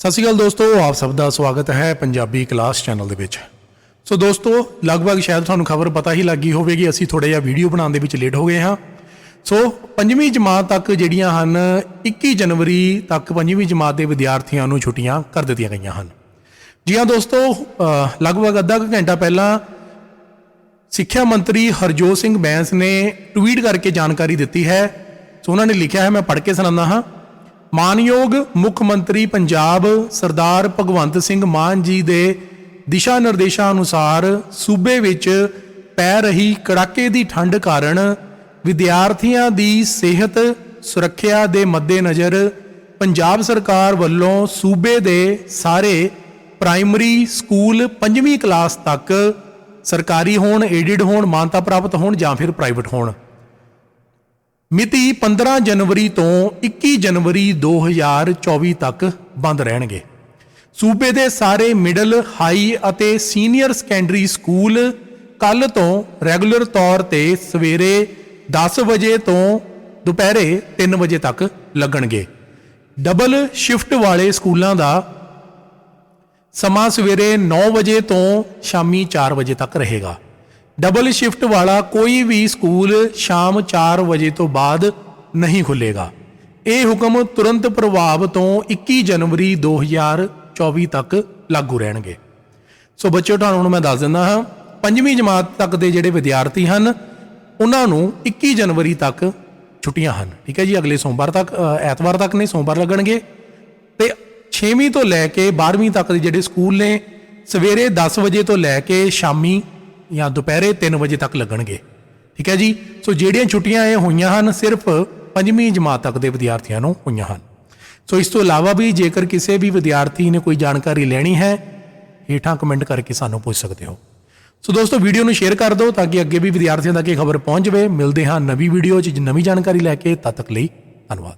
ਸਤਿ ਸ਼੍ਰੀ ਅਕਾਲ ਦੋਸਤੋ, ਆਪ ਸਭ ਦਾ ਸਵਾਗਤ ਹੈ ਪੰਜਾਬੀ ਕਲਾਸ ਚੈਨਲ ਦੇ ਵਿੱਚ। ਸੋ ਦੋਸਤੋ, ਲਗਭਗ ਸ਼ਾਇਦ ਤੁਹਾਨੂੰ ਖਬਰ ਪਤਾ ਹੀ ਲੱਗੀ ਹੋਵੇਗੀ, ਅਸੀਂ ਥੋੜਾ ਜਿਹਾ ਵੀਡੀਓ ਬਣਾਉਣ ਦੇ ਵਿੱਚ ਲੇਟ ਹੋ ਗਏ ਹਾਂ। ਸੋ ਪੰਜਵੀਂ ਜਮਾਤ ਤੱਕ ਜਿਹੜੀਆਂ ਹਨ 21 ਜਨਵਰੀ ਤੱਕ ਪੰਜਵੀਂ ਜਮਾਤ ਦੇ ਵਿਦਿਆਰਥੀਆਂ ਨੂੰ ਛੁੱਟੀਆਂ ਕਰ ਦਿੱਤੀਆਂ ਗਈਆਂ ਹਨ। ਜੀ ਹਾਂ ਦੋਸਤੋ ਲਗਭਗ ਅੱਧਾ ਕੁ ਘੰਟਾ ਪਹਿਲਾਂ ਸਿੱਖਿਆ ਮੰਤਰੀ ਹਰਜੋਤ ਸਿੰਘ ਬੈਂਸ ਨੇ ਟਵੀਟ ਕਰਕੇ ਜਾਣਕਾਰੀ ਦਿੱਤੀ ਹੈ। ਸੋ ਉਹਨਾਂ ਨੇ ਲਿਖਿਆ ਹੈ, ਮੈਂ ਪੜ੍ਹ ਕੇ ਸੁਣਾਉਂਦਾ ਹਾਂ। ਮਾਨਯੋਗ ਮੁੱਖ ਮੰਤਰੀ ਪੰਜਾਬ ਸਰਦਾਰ ਭਗਵੰਤ ਸਿੰਘ ਮਾਨ ਜੀ ਦੇ ਦਿਸ਼ਾ ਨਿਰਦੇਸ਼ਾਂ ਅਨੁਸਾਰ ਸੂਬੇ ਵਿੱਚ ਪੈ ਰਹੀ ਕੜਾਕੇ ਦੀ ਠੰਡ ਕਾਰਨ ਵਿਦਿਆਰਥੀਆਂ ਦੀ ਸਿਹਤ ਸੁਰੱਖਿਆ ਦੇ ਮੱਦੇਨਜ਼ਰ ਪੰਜਾਬ ਸਰਕਾਰ ਵੱਲੋਂ ਸੂਬੇ ਦੇ ਸਾਰੇ ਪ੍ਰਾਇਮਰੀ ਸਕੂਲ ਪੰਜਵੀਂ ਕਲਾਸ ਤੱਕ ਸਰਕਾਰੀ ਹੋਣ ਏਡਿਡ ਹੋਣ, ਮਾਨਤਾ ਪ੍ਰਾਪਤ ਹੋਣ ਜਾਂ ਫਿਰ ਪ੍ਰਾਈਵੇਟ ਹੋਣ। ਮਿਤੀ 15 ਜਨਵਰੀ ਤੋਂ 21 ਜਨਵਰੀ 2024 ਤੱਕ ਬੰਦ ਰਹਿਣਗੇ। ਸੂਬੇ ਦੇ ਸਾਰੇ ਮਿਡਲ, ਹਾਈ ਅਤੇ ਸੀਨੀਅਰ ਸੈਕੰਡਰੀ ਸਕੂਲ ਕੱਲ ਤੋਂ ਰੈਗੂਲਰ ਤੌਰ ਤੇ ਸਵੇਰੇ 10 ਵਜੇ ਤੋਂ ਦੁਪਹਿਰੇ 3 ਵਜੇ ਤੱਕ ਲੱਗਣਗੇ। ਡਬਲ ਸ਼ਿਫਟ ਵਾਲੇ ਸਕੂਲਾਂ ਦਾ ਸਮਾਂ ਸਵੇਰੇ 9 ਵਜੇ ਤੋਂ ਸ਼ਾਮੀ 4 ਵਜੇ ਤੱਕ ਰਹੇਗਾ। ਡਬਲ ਸ਼ਿਫਟ ਵਾਲਾ ਕੋਈ ਵੀ ਸਕੂਲ ਸ਼ਾਮ 4 ਵਜੇ ਤੋਂ ਬਾਅਦ ਨਹੀਂ ਖੁੱਲੇਗਾ ਇਹ ਹੁਕਮ ਤੁਰੰਤ ਪ੍ਰਭਾਵ ਤੋਂ 21 ਜਨਵਰੀ 2024 ਤੱਕ ਲਾਗੂ ਰਹਿਣਗੇ। ਸੋ ਬੱਚਿਓ, ਤੁਹਾਨੂੰ ਹੁਣ ਮੈਂ ਦੱਸ ਦਿੰਦਾ ਹਾਂ, ਪੰਜਵੀਂ ਜਮਾਤ ਤੱਕ ਦੇ ਜਿਹੜੇ ਵਿਦਿਆਰਥੀ ਹਨ, ਉਹਨਾਂ ਨੂੰ 21 ਜਨਵਰੀ ਤੱਕ ਛੁੱਟੀਆਂ ਹਨ। ਠੀਕ ਹੈ ਜੀ, ਅਗਲੇ ਸੋਮਵਾਰ ਤੱਕ ਐਤਵਾਰ ਤੱਕ ਨਹੀਂ, ਸੋਮਵਾਰ ਲੱਗਣਗੇ। ਤੇ 6ਵੀਂ ਤੋਂ ਲੈ ਕੇ 12ਵੀਂ ਤੱਕ ਦੇ ਜਿਹੜੇ ਸਕੂਲ ਨੇ, ਸਵੇਰੇ 10 ਵਜੇ ਤੋਂ ਲੈ ਕੇ ਸ਼ਾਮੀ ਜਾਂ ਦੁਪਹਿਰੇ 3 ਵਜੇ ਤੱਕ ਲੱਗਣਗੇ। ਠੀਕ ਹੈ ਜੀ? ਸੋ ਜਿਹੜੀਆਂ ਛੁੱਟੀਆਂ ਇਹ ਹੋਈਆਂ ਹਨ, ਸਿਰਫ ਪੰਜਵੀਂ ਜਮਾਤ ਤੱਕ ਦੇ ਵਿਦਿਆਰਥੀਆਂ ਨੂੰ ਹੋਈਆਂ ਹਨ। ਸੋ ਇਸ ਤੋਂ ਇਲਾਵਾ ਵੀ ਜੇਕਰ ਕਿਸੇ ਵੀ ਵਿਦਿਆਰਥੀ ਨੇ ਕੋਈ ਜਾਣਕਾਰੀ ਲੈਣੀ ਹੈ, ਹੇਠਾਂ ਕਮੈਂਟ ਕਰਕੇ ਸਾਨੂੰ ਪੁੱਛ ਸਕਦੇ ਹੋ। ਸੋ ਦੋਸਤੋ, ਵੀਡੀਓ ਨੂੰ ਸ਼ੇਅਰ ਕਰ ਦਿਓ ਤਾਂ ਕਿ ਅੱਗੇ ਵੀ ਵਿਦਿਆਰਥੀਆਂ ਤੱਕ ਇਹ ਖਬਰ ਪਹੁੰਚ ਜਾਵੇ। ਮਿਲਦੇ ਹਾਂ ਨਵੀਂ ਵੀਡੀਓ 'ਚ। ਨਵੀਂ ਜਾਣਕਾਰੀ ਲੈ ਕੇ, ਤਦ ਤੱਕ ਲਈ ਧੰਨਵਾਦ।